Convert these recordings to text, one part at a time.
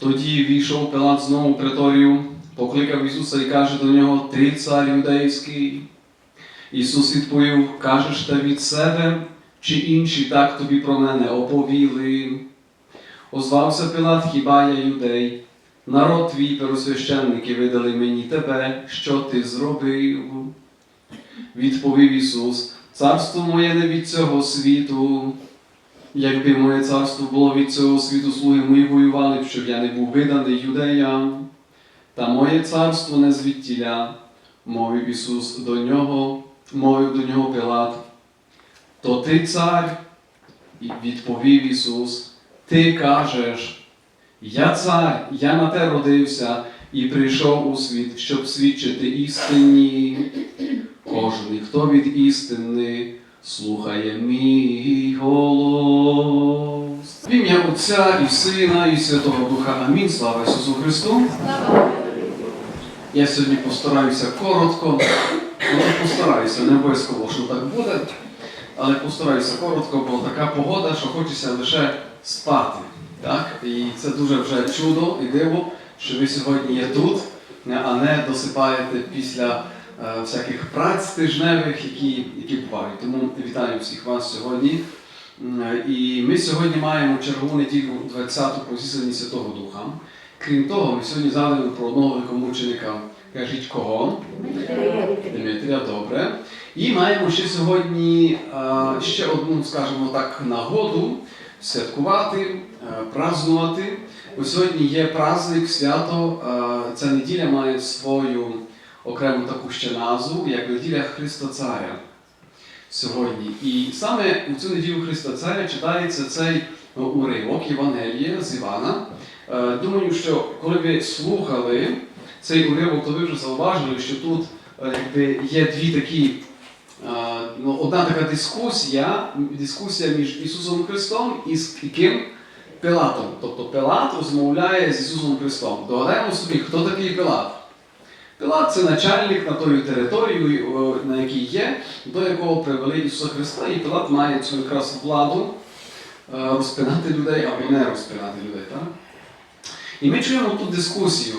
Тоді війшов Пилат знову в преторію, покликав Ісуса і каже до нього: Ти цар юдейський. Ісус відповів: Кажеш те від себе, чи інші так тобі про мене оповіли? Озвався Пилат, хіба я юдей? Народ твій первосвященники видали мені тебе, що ти зробив. Відповів Ісус, царство моє не від цього світу. Якби моє царство було від цього світу, слуги мої воювали б, щоб я не був виданий юдеям. Та моє царство не звідтіля, мовив Ісус до нього, мовив до нього Пилат. То ти цар? І відповів Ісус, ти кажеш, я цар, я на те родився і прийшов у світ, щоб свідчити істині. Кожен, хто від істини слухає мій голос. Отця і Сина, і Святого Духа. Амінь. Слава Ісусу Христу. Я сьогодні постараюся коротко, але постараюся, не обов'язково, що так буде, але постараюся коротко, бо така погода, що хочеться лише спати. Так? І це дуже вже чудо і диво, що ви сьогодні є тут, а не досипаєте після е, всяких праць тижневих, які, які бувають. Тому вітаю всіх вас сьогодні. М, І ми сьогодні маємо чергову неділю 20-ту по зісланні Святого Духа. Крім того, ми сьогодні згадуємо про одного великомученика. Кажіть кого? Дмитрія, добре. І маємо ще сьогодні е, ще одну, скажімо так, нагоду святкувати, е, празднувати. Бо сьогодні є праздник, свято. е, Ця неділя має свою окрему таку ще назву, як неділя Христа Царя сьогодні. І саме у цю неділю Христа Царя читається цей е, уривок Євангелія з Івана. Е, Думаю, що коли ви слухали цей уривок, то ви вже зауважили, що тут е, якби, є дві такі. Ну, одна така дискусія, дискусія між Ісусом Христом і з ким? Пилатом. Тобто Пилат розмовляє з Ісусом Христом. Догадаємо собі, хто такий Пилат? Пилат це начальник на тою територію, на якій є, до якого привели Ісуса Христа, і Пилат має цю якраз владу е, розпинати людей або не розпинати людей. Так? І ми чуємо тут дискусію.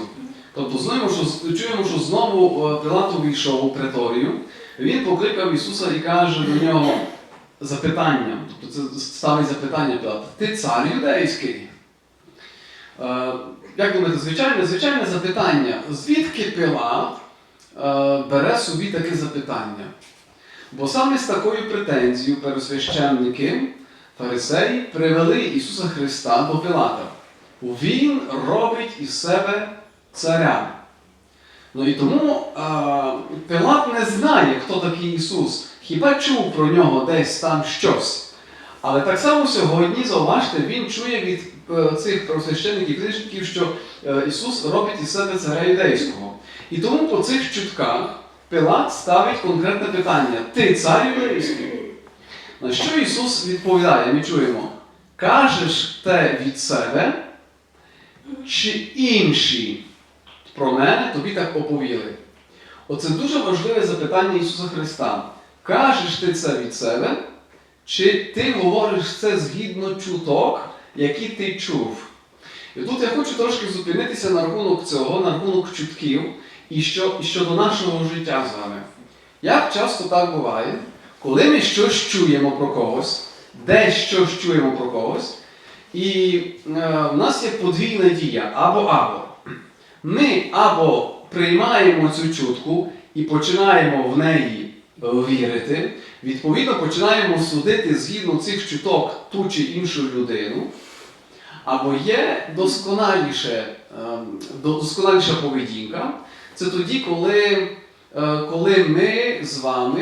Тобто знаємо, що, чуємо, що знову е, Пилат увійшов у преторію, він покликав Ісуса і каже до нього запитання. Тобто це ставить запитання Пилат. Ти цар юдейський? Як думаєте, звичайне, звичайне запитання, звідки Пилат е, бере собі таке запитання? Бо саме з такою претензією первосвященники, фарисеї привели Ісуса Христа до Пилата. Він робить із себе царя. Ну і тому е, Пилат не знає, хто такий Ісус. Хіба чув про нього десь там щось. Але так само сьогодні, зауважте, він чує від е, цих первосвященників книжників, що е, Ісус робить із себе царя юдейського. І тому по цих чутках Пилат ставить конкретне питання: Ти цар юдейський? На що Ісус відповідає? Ми чуємо: кажеш те від себе, чи інші про мене тобі так оповіли? Оце дуже важливе запитання Ісуса Христа. Кажеш ти це від себе? Чи ти говориш це згідно чуток, які ти чув? І тут я хочу трошки зупинитися на рахунок цього, на рахунок чутків і, що, щодо нашого життя з вами. Як часто так буває, коли ми щось чуємо про когось, десь щось чуємо про когось, і е, в нас є подвійна дія або-або. Ми або приймаємо цю чутку і починаємо в неї вірити, відповідно починаємо судити згідно цих чуток ту чи іншу людину, або є досконаліше, ем, досконаліша поведінка. Це тоді, коли, е, коли ми з вами,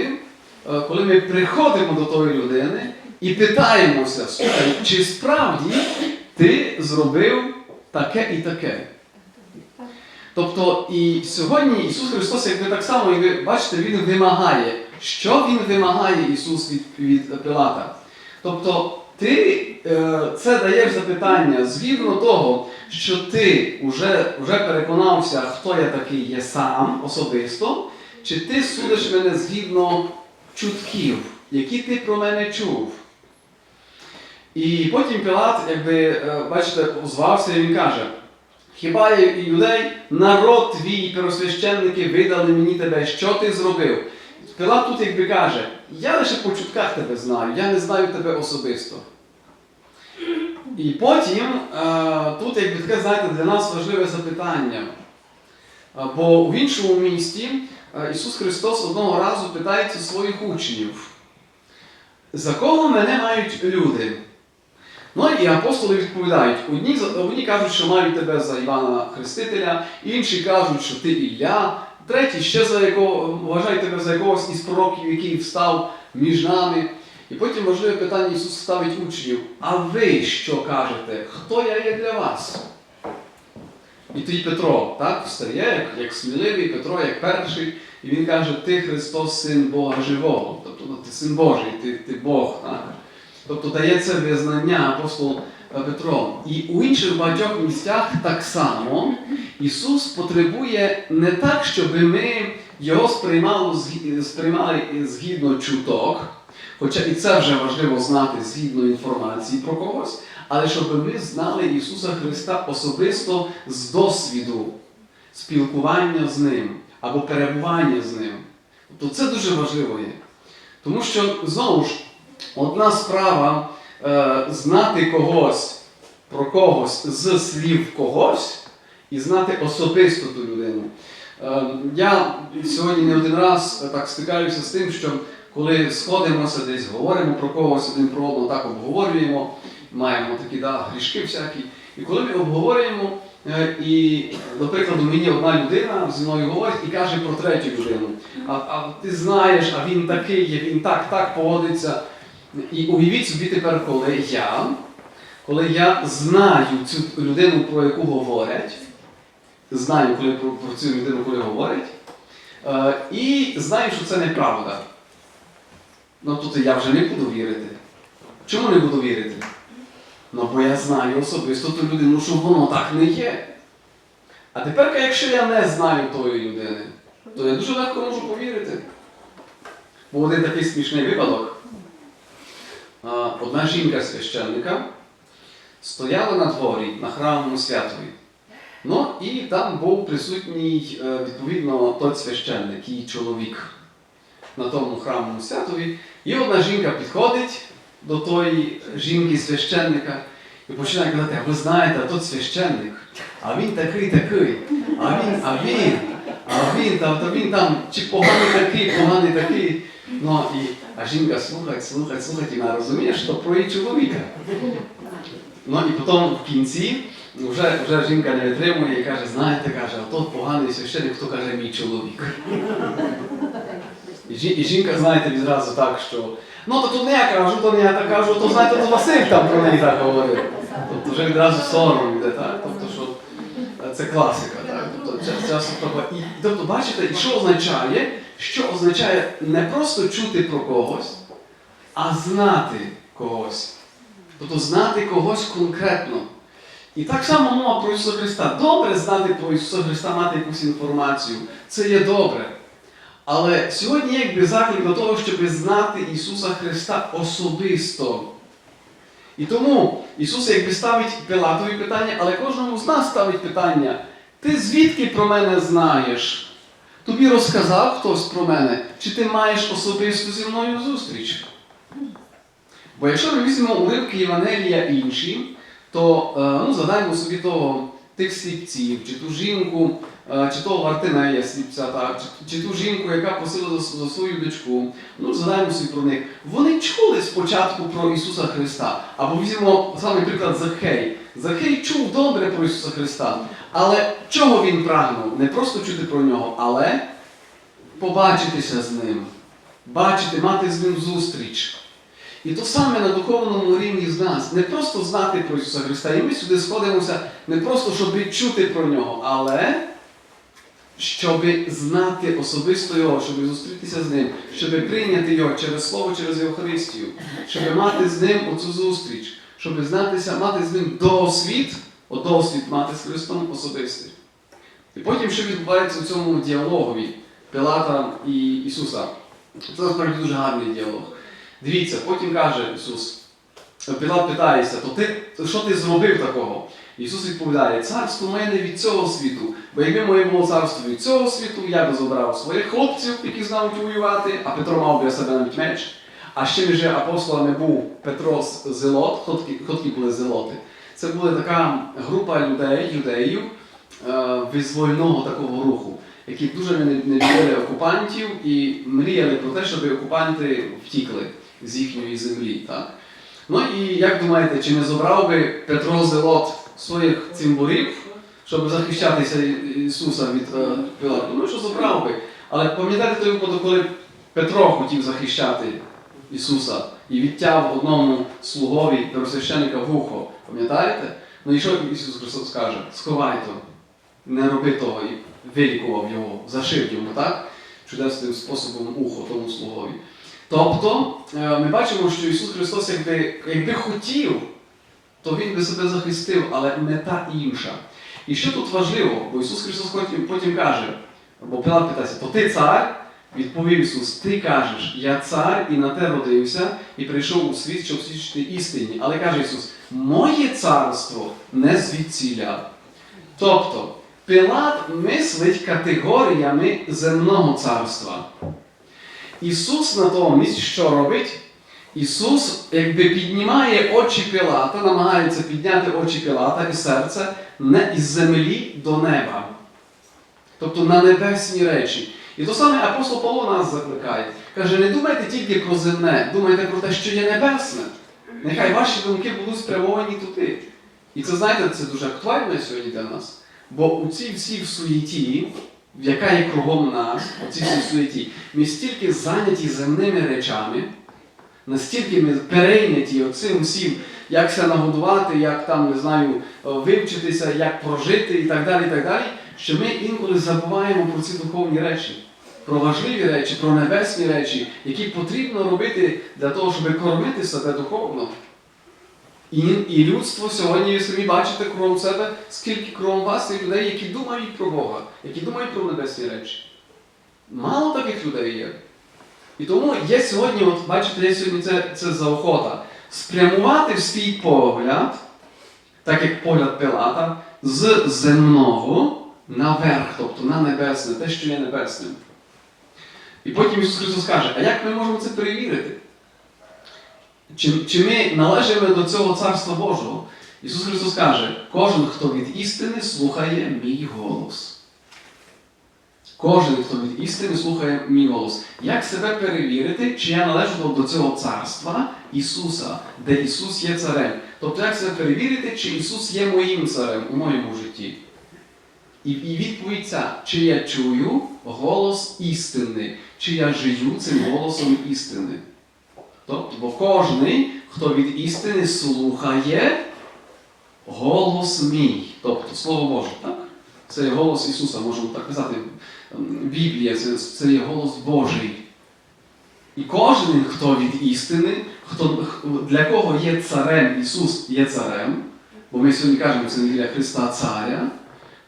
е, коли ми приходимо до тої людини і питаємося, слухай, чи справді ти зробив таке і таке. Тобто і сьогодні Ісус Христос, як ви так само, і ви бачите, Він вимагає. Що Він вимагає Ісус від, від Пилата? Тобто ти е, це даєш запитання згідно того, що ти вже, вже переконався, хто я такий є сам особисто, чи ти судиш мене згідно чутків, які ти про мене чув. І потім Пилат, якби, е, бачите, озвався і він каже, Хіба я і юдей, народ твій, первосвященники, видали мені тебе, що ти зробив? Пилат тут якби каже, я лише по чутках тебе знаю, я не знаю тебе особисто. І потім е, тут, якби таке, знаєте, для нас важливе запитання. Е, Бо в іншому місті е, Ісус Христос одного разу питається своїх учнів, за кого мене мають люди? Ну і апостоли відповідають: одні, одні кажуть, що мають тебе за Івана Хрестителя, інші кажуть, що ти Ілля, треті ще за якого вважають тебе за якогось із пророків, який встав між нами. І потім важливе питання Ісус ставить учнів: а ви що кажете? Хто я є для вас? І тоді Петро так, встає, як, як сміливий, Петро як перший, і він каже: Ти Христос, син Бога живого. Тобто ну, ти син Божий, ти, ти Бог. Так? Тобто дає це визнання апостол е, Петро. І у інших багатьох місцях так само Ісус потребує не так, щоб ми його сприймали, сприймали згідно чуток, хоча і це вже важливо знати згідно інформації про когось, але щоб ми знали Ісуса Христа особисто з досвіду спілкування з Ним або перебування з Ним. Тобто це дуже важливо є. Тому що знову ж одна справа е, знати когось про когось з слів когось і знати особисто ту людину. Е, я сьогодні не один раз е, так стикаюся з тим, що коли сходимося десь, говоримо про когось один про одного, так обговорюємо, маємо такі да, грішки всякі. І коли ми обговорюємо, і, до прикладу, мені одна людина зі мною говорить і каже про третю людину. А, а ти знаєш, а він такий, він так, так поводиться. І уявіть собі тепер, коли я, коли я знаю цю людину, про яку говорять, знаю, коли про, про цю людину, коли говорять, е, і знаю, що це неправда. Ну тут я вже не буду вірити. Чому не буду вірити? Ну, бо я знаю особисто ту людину, що воно так не є. А тепер, якщо я не знаю тої людини, то я дуже легко можу повірити. Був один такий смішний випадок. А, Одна жінка священника стояла на дворі на храмовому святові. Ну і там був присутній, е, відповідно, той священник, її чоловік на тому храмовому святові. І одна жінка підходить до тої жінки священника і починає казати, ви знаєте, а тот священник, а він такий такий, а він, а він, а він там, та він там, чи поганий такий, поганий такий. Ну і а жінка слухає, слухає, слухає, і вона розуміє, що про її чоловіка. Ну і потім в кінці вже, вже жінка не витримує і каже, знаєте, каже, а тот поганий священник, хто каже мій чоловік. І жінка, знаєте, відразу так, що ну то тут не я кажу, то не я так кажу, то знаєте, то Василь там про неї так говорив. Тобто вже відразу сором йде, так? Тобто, що е, це класика, час- часом треба. І, тобто, бачите, що означає? Що означає не просто чути про когось, а знати когось. Тобто знати когось конкретно. І так само мова про Ісуса Христа. Добре знати про Ісуса Христа, мати якусь інформацію. Це є добре. Але сьогодні є якби заклик до того, щоб знати Ісуса Христа особисто. І тому Ісус якби ставить Пилатові питання, але кожному з нас ставить питання: ти звідки про мене знаєш? Тобі розказав хтось про мене, чи ти маєш особисту зі мною зустріч? Бо якщо ми візьмемо уривки Євангелія інші, то е, ну, згадаємо собі того, тих сліпців, чи ту жінку, е, чи того Вартинея сліпця, так, чи, чи ту жінку, яка просила за, за свою дочку. Ну, згадаємо собі про них. Вони чули спочатку про Ісуса Христа. Або візьмемо саме приклад Захей. Захей чув добре про Ісуса Христа. Але чого він прагнув? Не просто чути про нього, але побачитися з ним, бачити, мати з ним зустріч. І то саме на духовному рівні з нас. Не просто знати про Ісуса Христа. І ми сюди сходимося не просто, щоб чути про нього, але щоб знати особисто Його, щоб зустрітися з ним, щоб прийняти Його через Слово, через Євхаристію, щоб мати з ним оцю зустріч, щоб знатися, мати з ним досвід, досвід мати з Христом особистий. І потім, що відбувається у цьому діалогові Пилата і Ісуса. Це насправді дуже гарний діалог. Дивіться, потім каже Ісус, Пілат питається, то ти, що ти зробив такого? Ісус відповідає, царство моє не від цього світу, бо якби моє було царство від цього світу, я би забрав своїх хлопців, які знають воювати, а Петро мав біля себе навіть меч. А ще між апостолами був Петро Зелот, хто хто такі були зелоти? Це була така група людей, юдеїв, е, визвольного такого руху, які дуже не, любили окупантів і мріяли про те, щоб окупанти втікли з їхньої землі. Так? Ну і як думаєте, чи не забрав би Петро Зелот своїх цимбурів, щоб захищатися Ісуса від е, Пилата? Думаю, що забрав би. Але пам'ятаєте той випадок, коли Петро хотів захищати Ісуса і відтяв одному слугові первосвященника вухо. Пам'ятаєте? Ну і що Ісус Христос каже? Сховай то, не роби того і вилікував його, зашив йому, так? Чудесним способом ухо тому слугові. Тобто, е, ми бачимо, що Ісус Христос, якби, якби хотів, то Він би себе захистив, але мета інша. І що тут важливо, бо Ісус Христос потім, потім каже, бо Пилат питається, то ти цар? Відповів Ісус, ти кажеш, я цар і на те родився, і прийшов у світ, щоб свідчити істині. Але каже Ісус, моє царство не звідсіля. Тобто, Пилат мислить категоріями земного царства. Ісус натомість що робить? Ісус якби піднімає очі Пилата, намагається підняти очі Пилата і серце не із землі до неба. Тобто на небесні речі. І то саме апостол Павло нас закликає. Каже, не думайте тільки про земне, думайте про те, що є небесне. Нехай ваші думки будуть спрямовані туди. І це, знаєте, це дуже актуально сьогодні для нас. Бо у цій всій суєті, яка є кругом нас, у цій всій суєті, ми стільки зайняті земними речами, настільки ми перейняті оцим всім, як себе нагодувати, як там, не знаю, вивчитися, як прожити і так далі, і так далі, що ми інколи забуваємо про ці духовні речі, про важливі речі, про небесні речі, які потрібно робити для того, щоб кормити себе духовно. І, і людство сьогодні, ви самі бачите кругом себе, скільки кругом вас є людей, які думають про Бога, які думають про небесні речі. Мало таких людей є. І тому є сьогодні, от бачите, є сьогодні це, це заохота, спрямувати свій погляд, так як погляд Пилата, з земного наверх, тобто на небесне, те, що є небесним. І потім Ісус Христос каже, а як ми можемо це перевірити? Чи, чи ми належимо до цього Царства Божого? Ісус Христос каже, кожен, хто від істини слухає мій голос. Кожен, хто від істини слухає мій голос. Як себе перевірити, чи я належу до цього царства Ісуса, де Ісус є царем? Тобто, як себе перевірити, чи Ісус є моїм царем у моєму житті? І, відповідь ця, чи я чую голос істини, чи я живу цим голосом істини. Тобто, бо кожний, хто від істини слухає голос мій, тобто Слово Боже, так? Це є голос Ісуса, можемо так казати. Біблія це, це є голос Божий. І кожен, хто від істини, хто, для кого є царем, Ісус є царем, бо ми сьогодні кажемо, це неділя Христа Царя,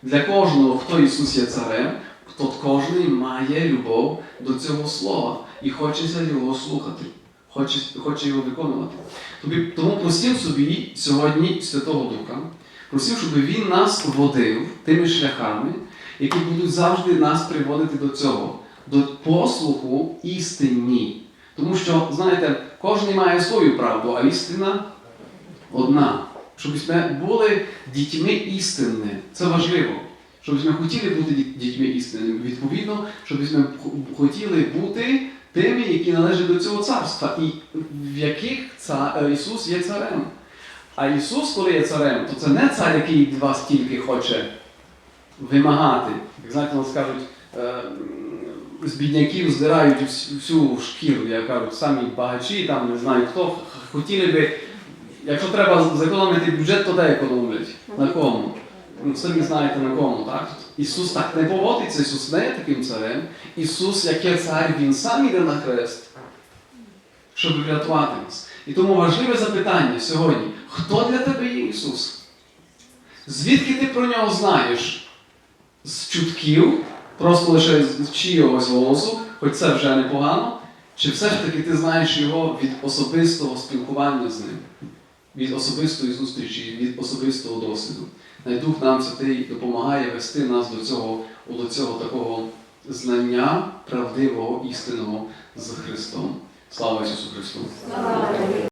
для кожного, хто Ісус є царем, то кожен має любов до цього слова і хочеться його слухати, хоче, хоче його виконувати. Тому просив собі сьогодні Святого Духа, просив, щоб Він нас водив тими шляхами, які будуть завжди нас приводити до цього, до послуху істині. Тому що, знаєте, кожен має свою правду, а істина одна. Щоб ми були дітьми істини. Це важливо. Щоб ми хотіли бути дітьми істини. Відповідно, щоб ми хотіли бути тими, які належать до цього царства, і в яких цар... Ісус є царем. А Ісус, коли є царем, то це не цар, який від вас тільки хоче вимагати. Як знаєте, нас кажуть, з бідняків здирають всю шкіру, як кажуть, самі багачі, там не знаю хто, хотіли би, якщо треба зекономити бюджет, то де економлять? На кому? Ну, самі знаєте на кому, так? Ісус так не поводиться, Ісус не є таким царем. Ісус, як є цар, Він сам іде на хрест, щоб врятувати нас. І тому важливе запитання сьогодні: хто для тебе є Ісус? Звідки ти про нього знаєш? З чутків, просто лише з чийогось голосу, хоч це вже непогано, чи все ж таки ти знаєш його від особистого спілкування з ним? Від особистої зустрічі, від особистого досвіду. Найдух нам святий допомагає вести нас до цього, до цього такого знання правдивого, істинного з Христом. Слава Ісусу Христу!